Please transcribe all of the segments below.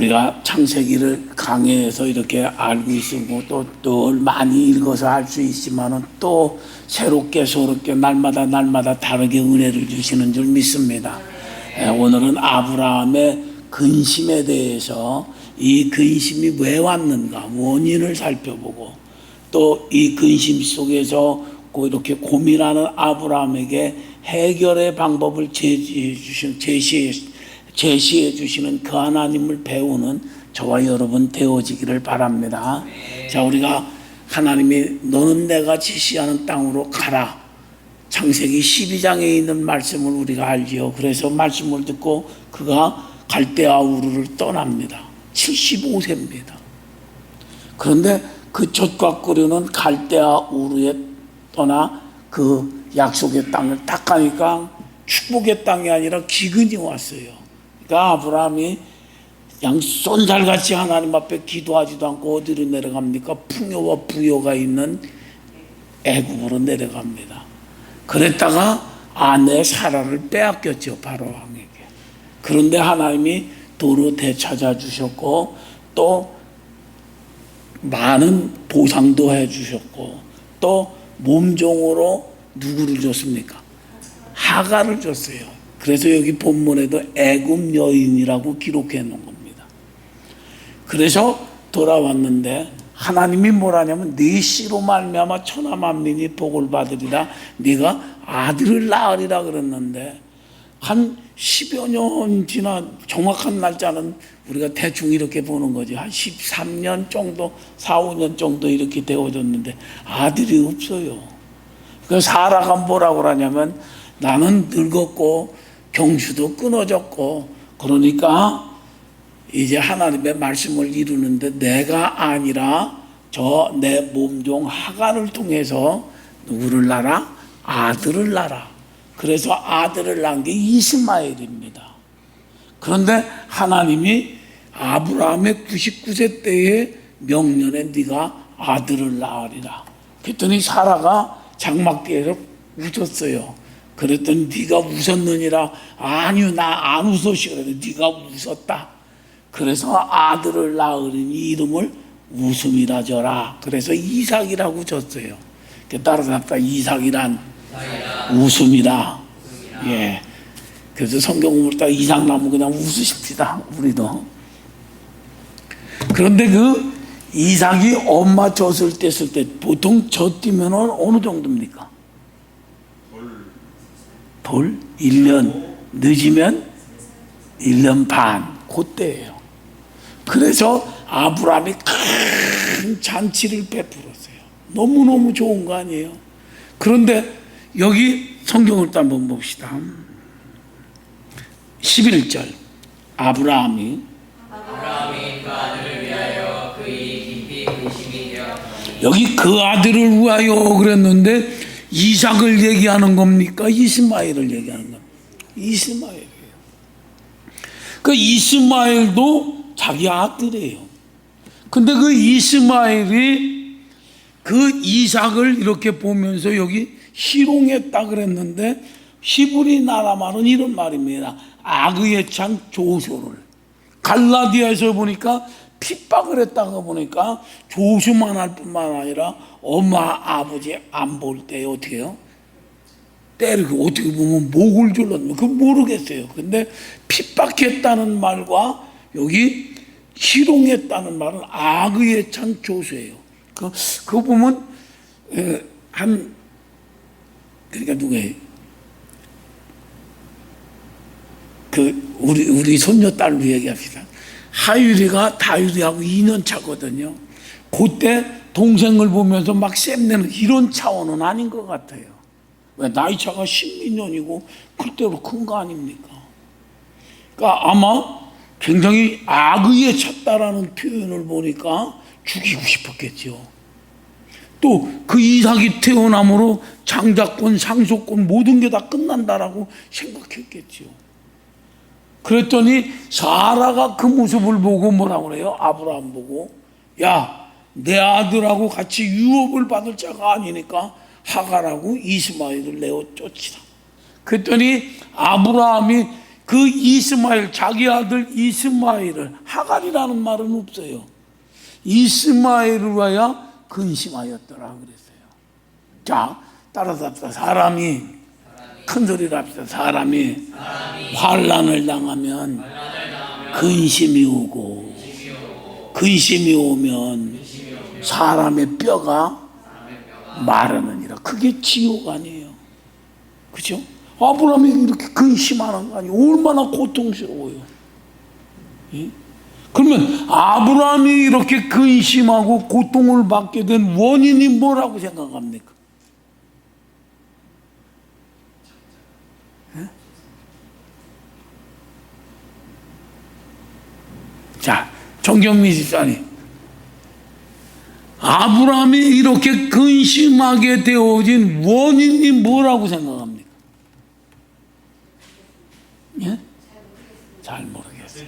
우리가 창세기를 강해에서 이렇게 알고 있으고 또 늘 많이 읽어서 알 수 있지만은 또 새롭게 새롭게 날마다 날마다 다르게 은혜를 주시는 줄 믿습니다. 예, 오늘은 아브라함의 근심에 대해서 이 근심이 왜 왔는가 원인을 살펴보고 또 이 근심 속에서 고- 이렇게 고민하는 아브라함에게 해결의 방법을 제시해 주신 제시해, 제시해 주시는 그 하나님을 배우는 저와 여러분 되어지기를 바랍니다. 자 우리가 하나님이 너는 내가 지시하는 땅으로 가라. 창세기 12장에 있는 말씀을 우리가 알지요. 그래서 말씀을 듣고 그가 갈대아 우르를 떠납니다. 75세입니다. 그런데 그 젖과 끓이는 갈대아 우르에 떠나 그 약속의 땅을 딱 가니까 축복의 땅이 아니라 기근이 왔어요. 그러니까 아브라함이 양 쏜살같이 하나님 앞에 기도하지도 않고 어디로 내려갑니까? 풍요와 부요가 있는 애굽으로 내려갑니다. 그랬다가 아내 사라를 빼앗겼죠 바로 왕에게. 그런데 하나님이 도로 되찾아 주셨고 또 많은 보상도 해 주셨고 또 몸종으로 누구를 줬습니까? 하가를 줬어요. 그래서 여기 본문에도 애굽 여인이라고 기록해 놓은 겁니다. 그래서 돌아왔는데 하나님이 뭐라냐면 네 씨로 말미암아 천하 만민이 복을 받으리라 네가 아들을 낳으리라 그랬는데 한 10여 년 지나 정확한 날짜는 우리가 대충 이렇게 보는 거지. 한 13년 정도, 4, 5년 정도 이렇게 되어졌는데 아들이 없어요. 그 사라가 뭐라고 그러냐면 나는 늙었고 경주도 끊어졌고 그러니까 이제 하나님의 말씀을 이루는데 내가 아니라 저 내 몸 종 하간을 통해서 누구를 낳아? 아들을 낳아. 그래서 아들을 낳은 게 이스마엘입니다. 그런데 하나님이 아브라함의 99세 때의 명년에 네가 아들을 낳으리라. 그랬더니 사라가 장막대에서 웃었어요. 그랬더니 네가 웃었느니라 아니요 나 안 웃었시 그래 네가 웃었다. 그래서 아들을 낳으니 이름을 웃음이라 져라. 그래서 이삭이라고 졌어요. 따라서 아까 이삭이란 웃음이다. 예. 그래서 성경을 딱 이삭 나무 그냥 웃으십시다. 우리도. 그런데 그 이삭이 엄마 젖을 뗐을 때 보통 젖 띄면 어느 정도입니까? 돌? 1년 늦으면 1년 반 그때예요. 그래서 아브라함이 큰 잔치를 베풀었어요. 너무너무 좋은 거 아니에요? 그런데 여기 성경을 또 한번 봅시다. 11절 아브라함이 아브라함이 그 아들을 위하여 그의 깊이 근심이 되어 여기 그 아들을 위하여 그랬는데 이삭을 얘기하는 겁니까? 이스마엘을 얘기하는 겁니까? 이스마엘이에요. 그 이스마엘도 자기 아들이에요. 근데 그 이스마엘이 그 이삭을 이렇게 보면서 여기 희롱했다 그랬는데 히브리 나라 말은 이런 말입니다. 악의 창 조소를 갈라디아에서 보니까 핍박을 했다가 보니까 조수만 할 뿐만 아니라 엄마 아버지 안 볼 때 어떻게 해요? 때리고 어떻게 보면 목을 졸랐는 그 모르겠어요. 근데 핍박했다는 말과 여기 희롱했다는 말은 악의 찬 조수예요. 그, 그거 보면 에, 한 그러니까 누구예요? 그 우리 우리 손녀 딸로 얘기합시다. 하율이가 다율이하고 2년 차거든요. 그때 동생을 보면서 막 쌤내는 이런 차원은 아닌 것 같아요. 왜 나이 차가 12년이고 그때로 큰 거 아닙니까? 그러니까 아마 굉장히 악의에 찼다라는 표현을 보니까 죽이고 싶었겠죠. 또 그 이삭이 태어남으로 장자권, 상속권 모든 게 다 끝난다라고 생각했겠죠. 그랬더니 사라가 그 모습을 보고 뭐라고 그래요? 아브라함 보고 야, 내 아들하고 같이 유업을 받을 자가 아니니까 하가라고 이스마엘을 내어 쫓지라. 그랬더니 아브라함이 그 이스마엘 자기 아들 이스마엘을 하갈이라는 말은 없어요. 이스마엘을 와야 근심하였더라 그랬어요. 자 따라서. 사람이 큰 소리로 합시다. 사람이 환란을 당하면 근심이 오고 근심이 오면 사람의 뼈가 마르느니라. 그게 지옥 아니에요. 그죠? 아브라함이 이렇게 근심하는 거 아니에요. 얼마나 고통스러워요. 예? 그러면 아브라함이 이렇게 근심하고 고통을 받게 된 원인이 뭐라고 생각합니까? 자, 정경미 집사님. 아브라함이 이렇게 근심하게 되어진 원인이 뭐라고 생각합니까? 예? 잘 모르겠어요.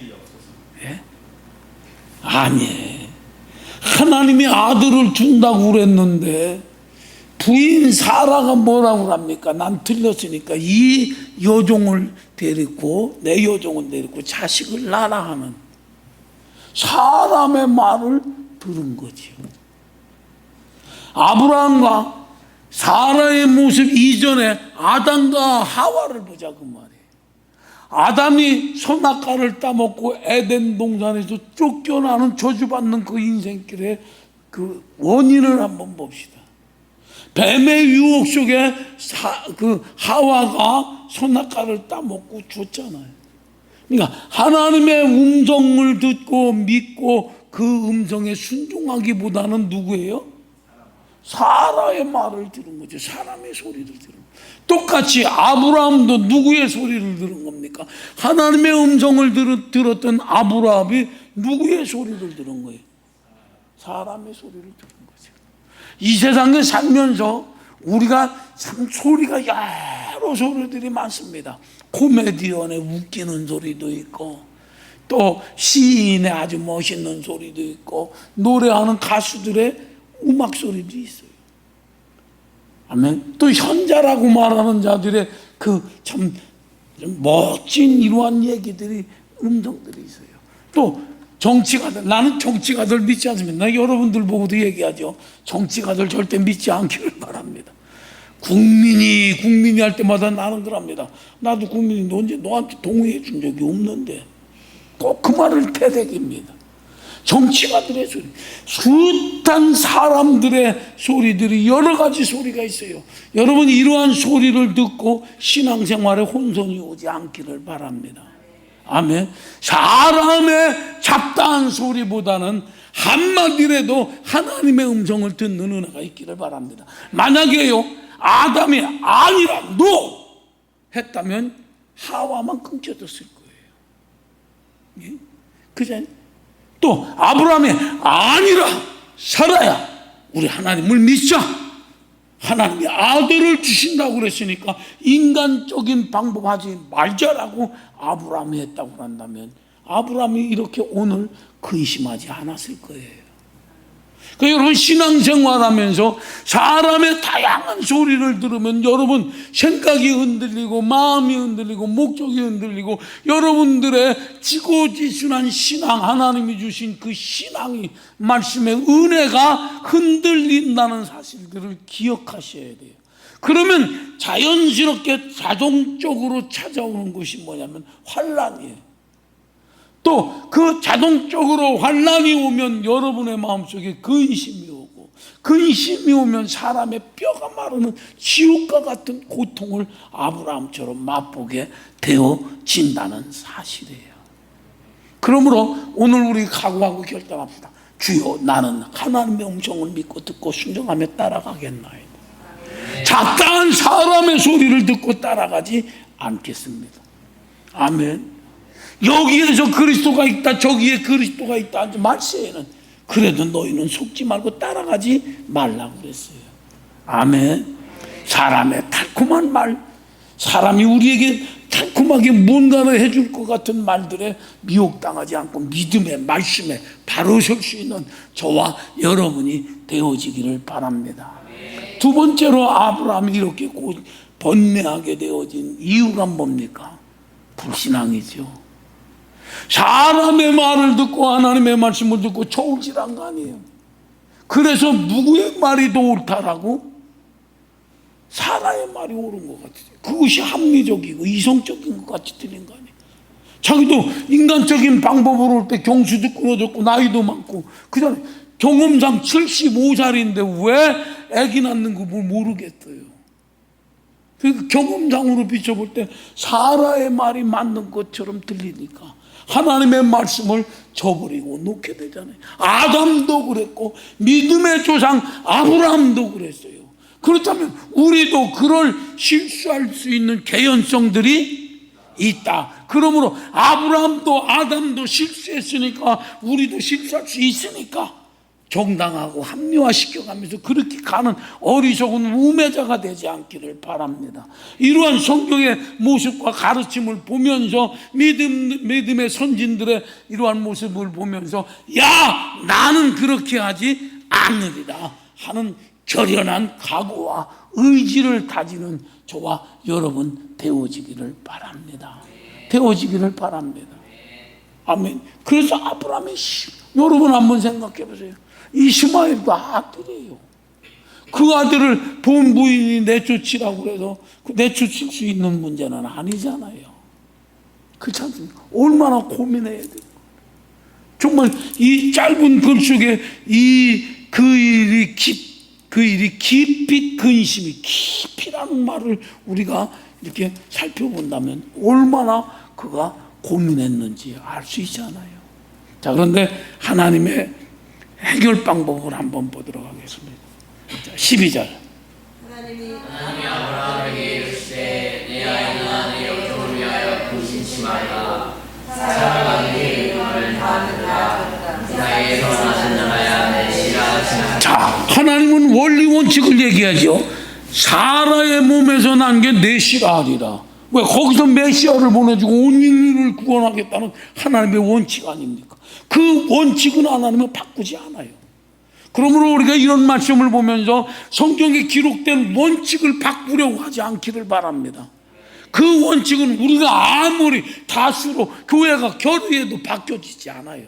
예? 아니. 하나님이 아들을 준다고 그랬는데 부인 사라가 뭐라고 합니까? 난 틀렸으니까 이 여종을 데리고 내 여종을 데리고 자식을 낳아 하는 사람의 말을 들은 거지요. 아브라함과 사라의 모습 이전에 아담과 하와를 보자 그 말이에요. 아담이 선악과를 따먹고 에덴 동산에서 쫓겨나는 저주받는 그 인생길의 그 원인을 한번 봅시다. 뱀의 유혹 속에 사, 그 하와가 선악과를 따먹고 죽잖아요. 그러니까 하나님의 음성을 듣고 믿고 그 음성에 순종하기보다는 누구예요? 사라의 말을 들은 거죠. 사람의 소리를 들은. 똑같이 아브라함도 누구의 소리를 들은 겁니까? 하나님의 음성을 들, 들었던 아브라함이 누구의 소리를 들은 거예요? 사람의 소리를 들은 거죠. 이 세상에 살면서 우리가 참 소리가 여러 소리들이 많습니다. 코미디언의 웃기는 소리도 있고 또 시인의 아주 멋있는 소리도 있고 노래하는 가수들의 음악 소리도 있어요. 아멘. 또 현자라고 말하는 자들의 그참 멋진 이러한 얘기들이 음성들이 있어요. 또 정치가들 나는 정치가들 믿지 않습니다. 나 여러분들 보고도 얘기하죠. 정치가들 절대 믿지 않기를 바랍니다. 국민이 국민이 할 때마다 나는 그럽니다. 나도 국민이 언제 너한테 동의해 준 적이 없는데 꼭 그 말을 태색입니다. 정치가들의 소리, 숱한 사람들의 소리들이 여러 가지 소리가 있어요. 여러분 이러한 소리를 듣고 신앙생활에 혼선이 오지 않기를 바랍니다. 아멘. 사람의 잡다한 소리보다는 한마디라도 하나님의 음성을 듣는 은혜가 있기를 바랍니다. 만약에요, 아담이 아니라 너 했다면 하와만 끊겨졌을 거예요. 예? 그잖아요. 또 아브라함이 아니라 살아야 우리 하나님을 믿자. 하나님이 아들을 주신다고 그랬으니까 인간적인 방법 하지 말자라고 아브라함이 했다고 한다면 아브라함이 이렇게 오늘 근심하지 않았을 거예요. 그 여러분 신앙생활하면서 사람의 다양한 소리를 들으면 여러분 생각이 흔들리고 마음이 흔들리고 목적이 흔들리고 여러분들의 지고지순한 신앙 하나님이 주신 그 신앙이 말씀의 은혜가 흔들린다는 사실들을 기억하셔야 돼요. 그러면 자연스럽게 자동적으로 찾아오는 것이 뭐냐면 환란이에요. 또 그 자동적으로 환란이 오면 여러분의 마음속에 근심이 오고 근심이 오면 사람의 뼈가 마르는 지옥과 같은 고통을 아브라함처럼 맛보게 되어진다는 사실이에요. 그러므로 오늘 우리 각오하고 결단합시다. 주여 나는 하나님의 음성을 믿고 듣고 순종하며 따라가겠나이다. 잡다한 사람의 소리를 듣고 따라가지 않겠습니다. 아멘. 여기에서 그리스도가 있다, 저기에 그리스도가 있다 말세에는 그래도 너희는 속지 말고 따라가지 말라고 그랬어요. 아멘. 사람의 달콤한 말, 사람이 우리에게 달콤하게 뭔가를 해줄 것 같은 말들에 미혹당하지 않고 믿음의 말씀에 바로 설 수 있는 저와 여러분이 되어지기를 바랍니다. 두 번째로 아브라함이 이렇게 고- 번뇌하게 되어진 이유가 뭡니까? 불신앙이죠. 사람의 말을 듣고 하나님의 말씀을 듣고 초울질한 거 아니에요. 그래서 누구의 말이 더 옳다라고? 사람의 말이 옳은 것 같아요. 그것이 합리적이고 이성적인 것 같이 들린 거 아니에요. 자기도 인간적인 방법으로 올 때 경수도 끊어졌고 나이도 많고 그 다음에 경험상 75살인데 왜 아기 낳는 거뭘 모르겠어요. 그 경험상으로 비춰볼 때 사라의 말이 맞는 것처럼 들리니까 하나님의 말씀을 저버리고 놓게 되잖아요. 아담도 그랬고 믿음의 조상 아브라함도 그랬어요. 그렇다면 우리도 그럴 실수할 수 있는 개연성들이 있다. 그러므로 아브라함도 아담도 실수했으니까 우리도 실수할 수 있으니까 정당하고 합리화시켜가면서 그렇게 가는 어리석은 우매자가 되지 않기를 바랍니다. 이러한 성경의 모습과 가르침을 보면서 믿음, 믿음의 선진들의 이러한 모습을 보면서 야 나는 그렇게 하지 않으리라 하는 결연한 각오와 의지를 다지는 저와 여러분 되어지기를 바랍니다. 되어지기를 바랍니다. 아멘. 그래서 아브라함이 시- 여러분 한번 생각해 보세요. 이스마엘도 아들이에요. 그 아들을 본 부인이 내쫓으라고 그 내쫓을 수 있는 문제는 아니잖아요. 그렇지 않습니까? 얼마나 고민해야 돼요. 정말 이 짧은 글 속에 이 그 일이 깊, 그 일이 깊이 근심이 깊이라는 말을 우리가 이렇게 살펴본다면 얼마나 그가 고민했는지 알 수 있잖아요. 자, 그런데 하나님의 해결 방법을 한번 보도록 하겠습니다. 자, 12절. 하나님이 아브라함에게 이르시되 내 아이는 영적을 위하여 근심치 말라 사랑과 네 이름을 다하느라 이스라엘에서 나신 나라야 내 시라 자, 하나님은 원리 원칙을 얘기하죠. 사라의 몸에서 난 게 내시라 하리라. 왜 거기서 메시아를 보내주고 온 인류를 구원하겠다는 하나님의 원칙 아닙니까? 그 원칙은 하나님은 바꾸지 않아요. 그러므로 우리가 이런 말씀을 보면서 성경에 기록된 원칙을 바꾸려고 하지 않기를 바랍니다. 그 원칙은 우리가 아무리 다수로 교회가 결의해도 바뀌어지지 않아요.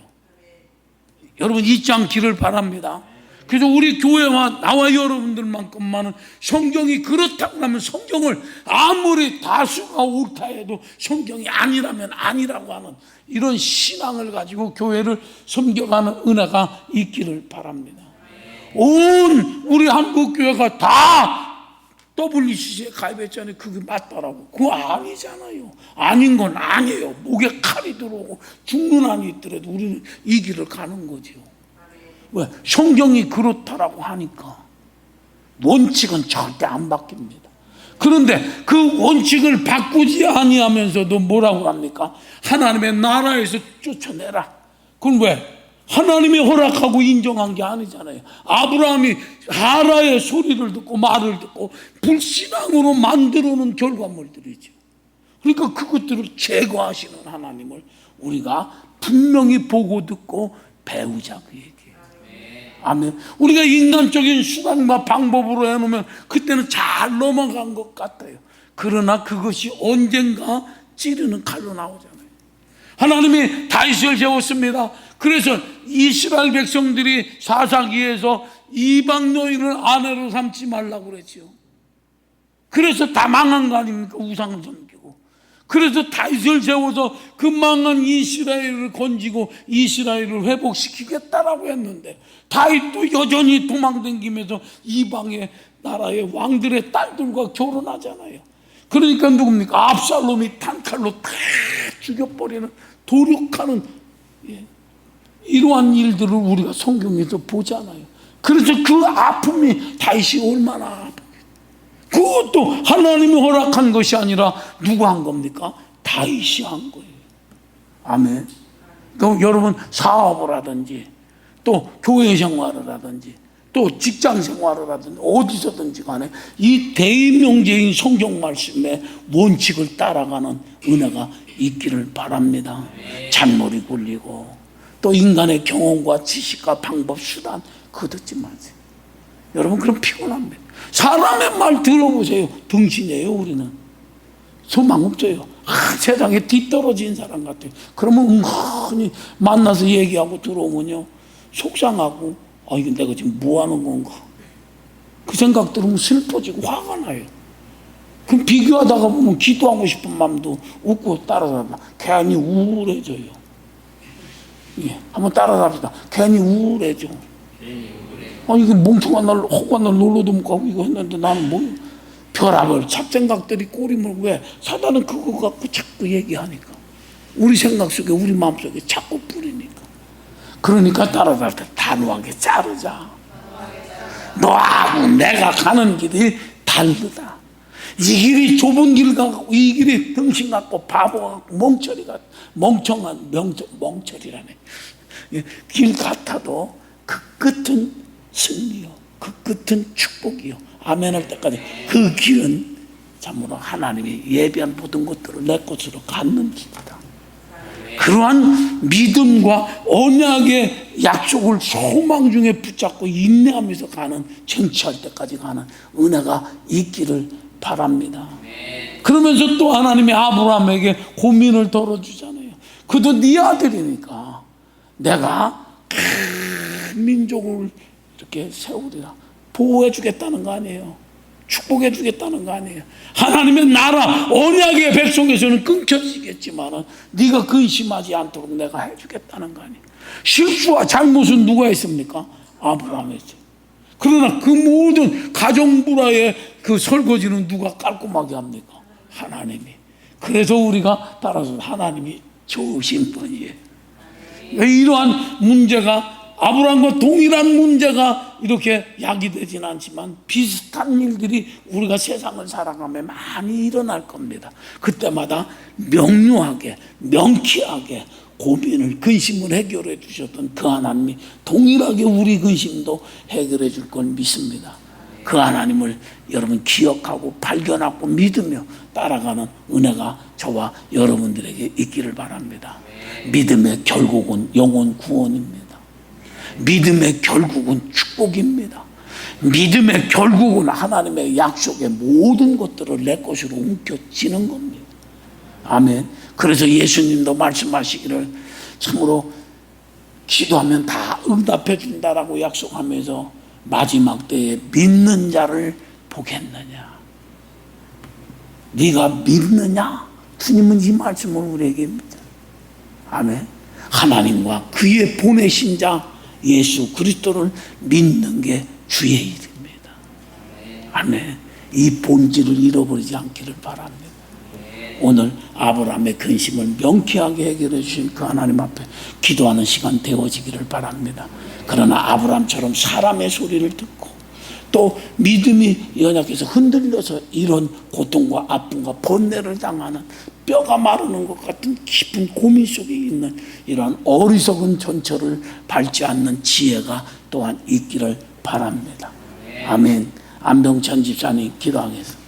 여러분 잊지 않기를 바랍니다. 그래서 우리 교회와 나와 여러분들만큼만은 성경이 그렇다고 하면 성경을 아무리 다수가 옳다 해도 성경이 아니라면 아니라고 하는 이런 신앙을 가지고 교회를 섬겨가는 은혜가 있기를 바랍니다. 온 우리 한국 교회가 다 WCC에 가입했잖아요. 그게 맞더라고. 그거 아니잖아요. 아닌 건 아니에요. 목에 칼이 들어오고 죽는 한이 있더라도 우리는 이 길을 가는 거죠. 왜? 성경이 그렇다라고 하니까 원칙은 절대 안 바뀝니다. 그런데 그 원칙을 바꾸지 아니하면서도 뭐라고 합니까? 하나님의 나라에서 쫓아내라. 그건 왜? 하나님이 허락하고 인정한 게 아니잖아요. 아브라함이 하라의 소리를 듣고 말을 듣고 불신앙으로 만들어 놓은 결과물들이죠. 그러니까 그것들을 제거하시는 하나님을 우리가 분명히 보고 듣고 배우자 그 얘기 아멘. 우리가 인간적인 수단과 방법으로 해놓으면 그때는 잘 넘어간 것 같아요. 그러나 그것이 언젠가 찌르는 칼로 나오잖아요. 하나님이 다윗을 세웠습니다. 그래서 이스라엘 백성들이 사사기에서 이방 여인을 아내로 삼지 말라고 그랬죠. 그래서 다 망한 거 아닙니까? 섬기고. 그래서 다윗을 세워서 그 망한 이스라엘을 건지고 이스라엘을 회복시키겠다라고 했는데 다윗도 여전히 도망다니면서 이방의 나라의 왕들의 딸들과 결혼하잖아요. 그러니까 누굽니까? 압살롬이 탄칼로 다 죽여버리는 도륙하는 예, 이러한 일들을 우리가 성경에서 보잖아요. 그래서 그 아픔이 다윗이 얼마나 그것도 하나님이 허락한 것이 아니라 누가 한 겁니까? 다윗이 한 거예요. 아멘. 또 여러분 사업을 하든지 또 교회 생활을 하든지 또 직장 생활을 하든지 어디서든지 간에 이 대명제인 성경 말씀의 원칙을 따라가는 은혜가 있기를 바랍니다. 잔머리 굴리고 또 인간의 경험과 지식과 방법 수단 그거 듣지 마세요. 여러분 그럼 피곤합니다. 사람의 말 들어보세요. 등신이에요 우리는. 소망 없어요. 아, 세상에 뒤떨어진 사람 같아요. 그러면 은근히 만나서 얘기하고 들어오면요. 속상하고, 아, 이거 내가 지금 뭐 하는 건가? 그 생각 들으면 슬퍼지고 화가 나요. 그럼 비교하다가 보면 기도하고 싶은 마음도 웃고 따라잡아. 괜히 우울해져요. 예, 한번 따라잡시다. 괜히 우울해져. 아니, 이게 멍청한 날, 허구한 날 놀러도 못 가고 이거 했는데 나는 뭐, 별함을 잡생각들이 꼬리물 왜? 사단은 그거 갖고 자꾸 얘기하니까. 우리 생각 속에, 우리 마음 속에 자꾸 뿌리니까. 그러니까 따라잡다 단호하게 자르자. 너하고 내가 가는 길이 다르다. 이 길이 좁은 길 같고 이 길이 등신 같고 바보 같고 멍청이 같 멍청한 명청 멍청이라네. 예, 길 같아도 그 끝은 승리요. 그 끝은 축복이요. 아멘 할 때까지 그 길은 참으로 하나님이 예비한 모든 것들을 내 것으로 갖는 길이다. 그러한 믿음과 언약의 약속을 소망 중에 붙잡고 인내하면서 가는 정치할 때까지 가는 은혜가 있기를 바랍니다. 그러면서 또 하나님이 아브라함에게 고민을 덜어주잖아요. 그도 네 아들이니까 내가 큰 민족을 이렇게 세우리라 보호해 주겠다는 거 아니에요. 축복해 주겠다는 거 아니에요. 하나님의 나라 언약의 백성에서는 끊겨지겠지만 네가 근심하지 않도록 내가 해 주겠다는 거 아니에요. 실수와 잘못은 누가 했습니까? 아브라함이지. 그러나 그 모든 가정 불화의 그 설거지는 누가 깔끔하게 합니까? 하나님이. 그래서 우리가 따라서 하나님이 좋으신 분이에요. 이러한 문제가 아브라함과 동일한 문제가 이렇게 야기되지는 않지만 비슷한 일들이 우리가 세상을 살아가며 많이 일어날 겁니다. 그때마다 명료하게 명쾌하게 고민을 근심을 해결해 주셨던 그 하나님이 동일하게 우리 근심도 해결해 줄 걸 믿습니다. 그 하나님을 여러분 기억하고 발견하고 믿으며 따라가는 은혜가 저와 여러분들에게 있기를 바랍니다. 믿음의 결국은 영혼 구원입니다. 믿음의 결국은 축복입니다. 믿음의 결국은 하나님의 약속의 모든 것들을 내 것으로 옮겨지는 겁니다. 아멘. 그래서 예수님도 말씀하시기를 참으로 기도하면 다 응답해 준다라고 약속하면서 마지막 때에 믿는 자를 보겠느냐. 네가 믿느냐? 주님은 이 말씀을 우리에게 믿다. 아멘. 하나님과 그의 보내신 자 예수 그리스도를 믿는 게 주의 일입니다. 아멘. 이 본질을 잃어버리지 않기를 바랍니다. 오늘 아브라함의 근심을 명쾌하게 해결해 주신 그 하나님 앞에 기도하는 시간 되어지기를 바랍니다. 그러나 아브라함처럼 사람의 소리를 듣고 또 믿음이 연약해서 흔들려서 이런 고통과 아픔과 번뇌를 당하는 뼈가 마르는 것 같은 깊은 고민 속에 있는 이러한 어리석은 전철을 밟지 않는 지혜가 또한 있기를 바랍니다. 아멘. 안병찬 집사님 기도하겠습니다.